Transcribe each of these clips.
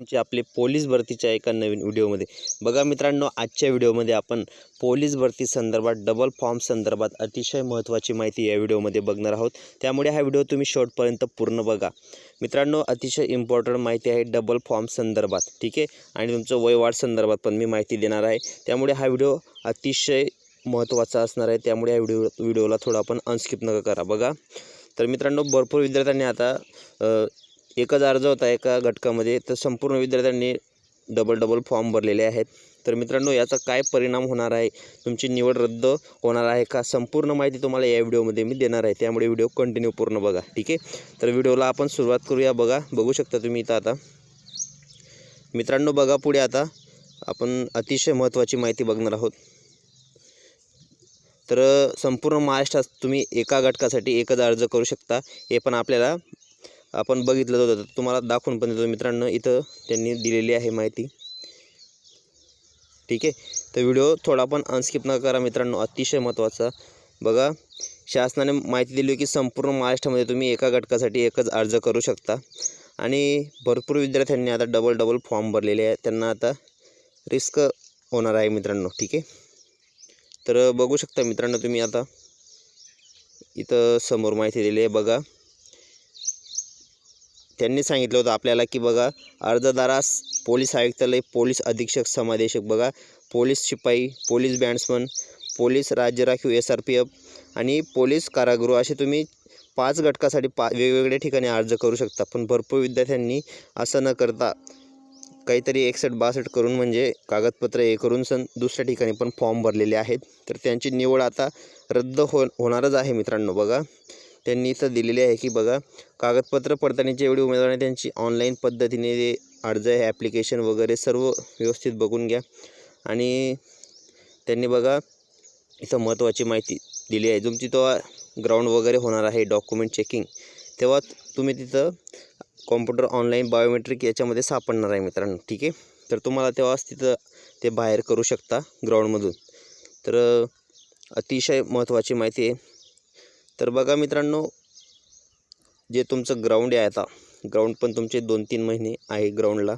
तुमची आपले पोलीस भरतीच्या एका नवीन व्हिडिओमध्ये. बघा मित्रांनो आजच्या व्हिडिओमध्ये आपण पोलीस भरती संदर्भात डबल फॉर्म संदर्भात अतिशय महत्त्वाची माहिती या व्हिडिओमध्ये बघणार आहोत. त्यामुळे हा व्हिडिओ तुम्ही शेवटपर्यंत पूर्ण बघा. मित्रांनो अतिशय इम्पॉर्टंट माहिती आहे डबल फॉर्म संदर्भात ठीक आहे? आणि तुमचं वयवाढ संदर्भात पण मी माहिती देणार आहे. त्यामुळे हा व्हिडिओ अतिशय महत्त्वाचा असणार आहे. त्यामुळे या व्हिडिओ व्हिडिओला थोडं आपण अनस्किप नका करा बघा. तर मित्रांनो भरपूर विद्यार्थ्यांनी आता एकच अर्ज होता एका घटकामध्ये तर संपूर्ण विद्यार्थ्यांनी डबल डबल फॉर्म भरलेले आहेत. तर मित्रांनो याचा काय परिणाम होणार आहे? तुमची निवड रद्द होणार आहे का? संपूर्ण माहिती तुम्हाला या व्हिडिओमध्ये मी देणार आहे. त्यामुळे व्हिडिओ कंटिन्यू पूर्ण बघा ठीक आहे? तर व्हिडिओला आपण सुरुवात करूया. बघा बघू शकता तुम्ही इथं आता. मित्रांनो बघा पुढे आता. आपण अतिशय महत्त्वाची माहिती बघणार आहोत. तर संपूर्ण महाराष्ट्रात तुम्ही एका घटकासाठी एकच अर्ज करू शकता. हे पण आपल्याला आपण बघितलं होतं तर तुम्हाला दाखवून पण देतो मित्रांनो. इथं त्यांनी दिलेली आहे माहिती. ठीक आहे? तर व्हिडिओ थोडा पण अनस्किप न करा मित्रांनो अतिशय महत्त्वाचा बघा शासनाने माहिती दिली की संपूर्ण महाराष्ट्रामध्ये तुम्ही एका घटकासाठी एकच अर्ज करू शकता. आणि भरपूर विद्यार्थ्यांनी आता डबल डबल फॉर्म भरलेले आहे त्यांना आता रिस्क होणार आहे मित्रांनो. ठीक आहे? तर बघू शकता मित्रांनो तुम्ही आता. इथं समोर माहिती दिली आहे. बघा. त्यांनी सांगितलं होतं आपल्याला की बघा अर्जदारास पोलीस आयुक्तालय पोलीस अधीक्षक समादेशक बघा पोलीस शिपाई पोलीस बँड्समन पोलीस राज्य राखीव एस आर पी एफ आणि पोलीस कारागृह असे तुम्ही पाच घटकासाठी पा वेगवेगळ्या ठिकाणी अर्ज करू शकता. पण भरपूर विद्यार्थ्यांनी असं न करता काहीतरी एकसठ बासष्ट करून म्हणजे कागदपत्र हे करून सण दुसऱ्या ठिकाणी पण फॉर्म भरलेले आहेत. तर त्यांची निवड आता रद्द हो होणारच आहे मित्रांनो बघा. त्यांनी इथं दिलेले आहे की बघा कागदपत्र पडताळणीचे एवढी उमेदवार आहे त्यांची ऑनलाईन पद्धतीने जे अर्ज आहे ॲप्लिकेशन वगैरे सर्व व्यवस्थित बघून घ्या. आणि त्यांनी बघा इथं महत्त्वाची माहिती दिली आहे. तुमची तो ग्राउंड वगैरे होणार आहे डॉक्युमेंट चेकिंग तेव्हा तुम्ही तिथं कॉम्प्युटर ऑनलाईन बायोमेट्रिक याच्यामध्ये सापडणार आहे मित्रांनो ठीक आहे? तर तुम्हाला तेव्हाच तिथं ते बाहेर करू शकता ग्राउंडमधून तर अतिशय महत्त्वाची माहिती आहे. तर बघा मित्रांनो जे तुमचं ग्राउंड आहे आता ग्राउंड पण तुमचे दोन तीन महिने आहे ग्राउंडला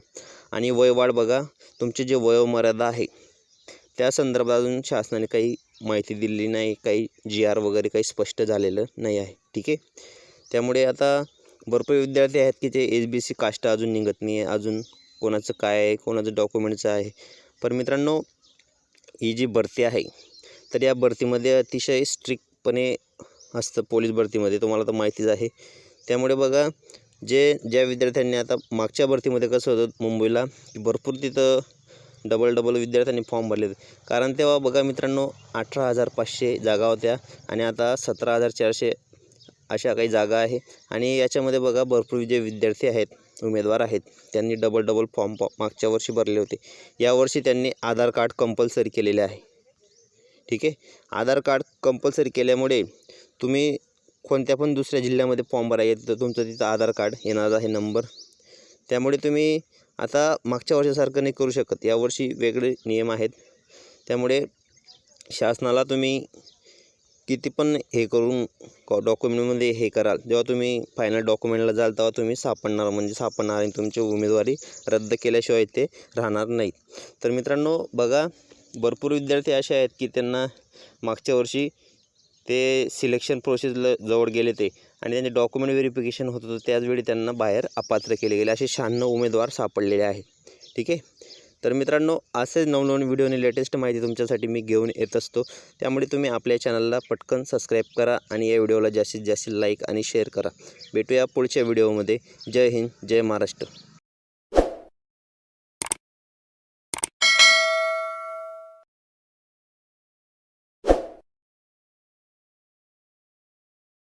आणि वयवाढ बघा तुमचे जे वयोमर्यादा आहे त्या संदर्भात अजून शासनाने काही माहिती दिलेली नाही काही जी आर वगैरे काही स्पष्ट झालेलं नाही आहे ठीक आहे? त्यामुळे आता भरपूर विद्यार्थी आहेत की ते एच बी सी कास्ट अजून निघत नाही आहे अजून कोणाचं काय आहे कोणाचं डॉक्युमेंटचं आहे. पण मित्रांनो ही जी भरती आहे तर या भरतीमध्ये अतिशय स्ट्रिक्टपणे असतं पोलीस भरतीमध्ये तुम्हाला तर माहितीच आहे. त्यामुळे बघा जे ज्या विद्यार्थ्यांनी आता मागच्या भरतीमध्ये कसं होतं मुंबईला भरपूर तिथं डबल डबल विद्यार्थ्यांनी फॉर्म भरले होते कारण तेव्हा बघा मित्रांनो अठरा हजार पाचशे जागा होत्या आणि आता सतरा हजार चारशे अशा काही जागा आहे. आणि याच्यामध्ये बघा भरपूर जे विद्यार्थी आहेत उमेदवार आहेत त्यांनी डबल डबल फॉर्म मागच्या वर्षी भरले होते. यावर्षी त्यांनी आधार कार्ड कंपल्सरी केलेले आहे. ठीक आहे? आधार कार्ड कंपल्सरी केल्यामुळे तुम्ही कोणत्या पण दुसऱ्या जिल्ह्यामध्ये फॉर्म भरायचं तर तुमचं तिथं आधार कार्ड येणार आहे नंबर त्यामुळे तुम्ही आता मागच्या वर्षासारखं नाही करू शकत. यावर्षी वेगळे नियम आहेत. त्यामुळे शासनाला तुम्ही किती पण हे करून डॉक्युमेंटमध्ये हे कराल. जेव्हा तुम्ही फायनल डॉक्युमेंटला जाल तेव्हा तुम्ही सापडणार म्हणजे सापडणार आणि तुमची उमेदवारी रद्द केल्याशिवाय ते राहणार नाही तर मित्रांनो बघा भरपूर विद्यार्थी असे आहेत की त्यांना मागच्या वर्षी ते सिलेक्शन प्रोसेसला जवळ गेले ते. आणि त्यांचे डॉक्युमेंट व्हेरिफिकेशन होत होतं त्याचवेळी त्यांना बाहेर अपात्र केले गेले. असे शहाण्णव उमेदवार सापडलेले आहेत. ठीक आहे? तर मित्रांनो असेच नवनवीन व्हिडिओने लेटेस्ट माहिती तुमच्यासाठी मी घेऊन येत असतो. त्यामुळे तुम्ही आपल्या चॅनलला पटकन सबस्क्राईब करा आणि या व्हिडिओला जास्तीत जास्त लाईक आणि शेअर करा. भेटूया पुढच्या व्हिडिओमध्ये जय हिंद जय महाराष्ट्र.